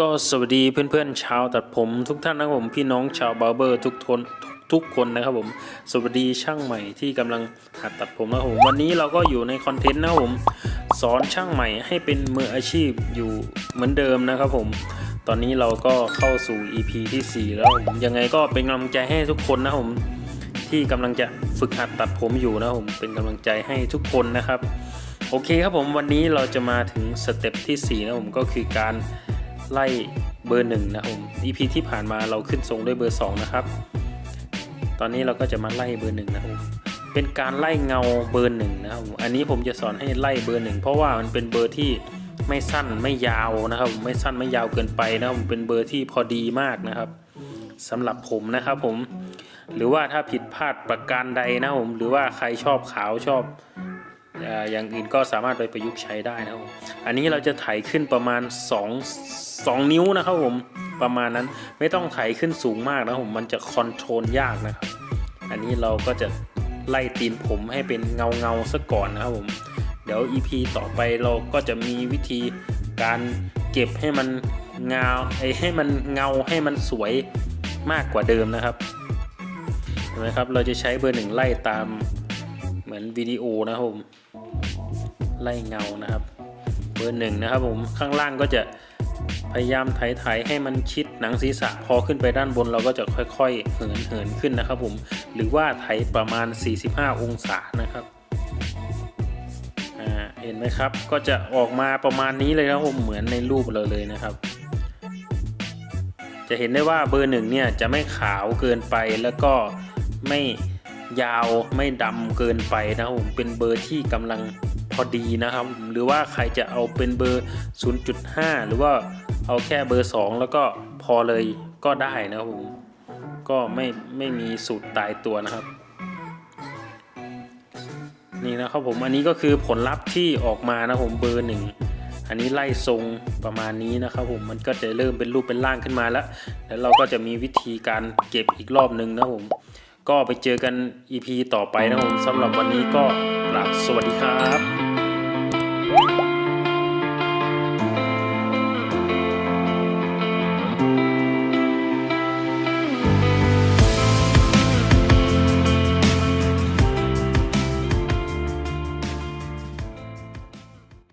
ก็สวัสดีเพื่อนๆชาวตัดผมทุกท่านนะครับผมพี่น้องชาวบาร์เบอร์ทุกทนทุกคนนะครับผมสวัสดีช่างใหม่ที่กำลังหัดตัดผมนะครับผมวันนี้เราก็อยู่ในคอนเทนต์นะครับผมสอนช่างใหม่ให้เป็นมืออาชีพอยู่เหมือนเดิมนะครับผมตอนนี้เราก็เข้าสู่ EP ที่ 4 แล้วผมยังไงก็เป็นกำลังใจให้ทุกคนนะผมที่กำลังจะฝึกหัดตัดผมอยู่นะผมเป็นกำลังใจให้ทุกคนนะครับ โอเคครับผมวันนี้เราจะมาถึงสเต็ปที่4นะผมก็คือการ ไล่เบอร์หนึ่งนะครับผม EP ที่ผ่านมาเราขึ้นทรงด้วยเบอร์ 2 นะครับ ตอนนี้เราก็จะมาไล่เบอร์หนึ่งนะครับผมเป็นการไล่เงาเบอร์หนึ่งนะครับอันนี้ผมจะสอนให้ไล่เบอร์หนึ่งเพราะว่ามันเป็นเบอร์ที่ไม่สั้นไม่ยาวนะครับ ไม่สั้นไม่ยาวเกินไปนะครับเป็นเบอร์ที่พอดีมากนะครับสำหรับผมนะครับผม หรือว่าถ้าผิดพลาดประการใดนะครับผมหรือว่าใครชอบขาวชอบ อย่างอื่นก็สามารถไปประยุกต์ใช้ได้นะครับอันนี้เราจะไถขึ้นประมาณ 2 2 นิ้วนะครับผมประมาณนั้นไม่ต้องไถขึ้นสูงมากนะครับผมมันจะคอนโทรลยากนะครับ อันนี้เราก็จะไล่ตีนผมให้เป็นเงาเงาซะก่อนนะครับผมเดี๋ยว EP ต่อไปเราก็จะมีวิธีการเก็บให้มันเงาไอให้มันเงาให้มันสวยมากกว่าเดิมนะครับเห็นไหมครับเราจะใช้เบอร์หนึ่งไล่ตาม เหมือนวิดีโอนะครับผมไล่เงานะครับ เบอร์หนึ่งนะครับผมข้างล่างก็จะพยายามไถๆให้มันชิดหนังศีรษะพอขึ้นไปด้านบนเราก็จะค่อยๆ เหินเหินขึ้นนะครับผมหรือว่าไถประมาณ 45 องศานะครับเห็นไหมครับ ก็จะออกมาประมาณนี้เลยนะครับผมเหมือนในรูปเราเลยนะครับ จะเห็นได้ว่าเบอร์หนึ่งเนี่ยจะไม่ขาวเกินไปแล้วก็ไม่ ยาวไม่ดำเกินไปนะครับผมเป็นเบอร์ที่กำลังพอดีนะครับ หรือว่าใครจะเอาเป็นเบอร์ 0.5 หรือว่าเอาแค่เบอร์ 2 แล้วก็พอเลยก็ได้นะครับผมก็ไม่ไม่มีสูตรตายตัวนะครับ นี่นะครับผมอันนี้ก็คือผลลัพธ์ที่ออกมานะผมเบอร์หนึ่งอันนี้ไล่ทรงประมาณนี้นะครับผมมันก็จะเริ่มเป็นรูปเป็นร่างขึ้นมาแล้ว แล้วเราก็จะมีวิธีการเก็บอีกรอบหนึ่งนะผม ก็ไปเจอกัน EP ต่อไปนะผมสำหรับวันนี้ก็กราบสวัสดีครับ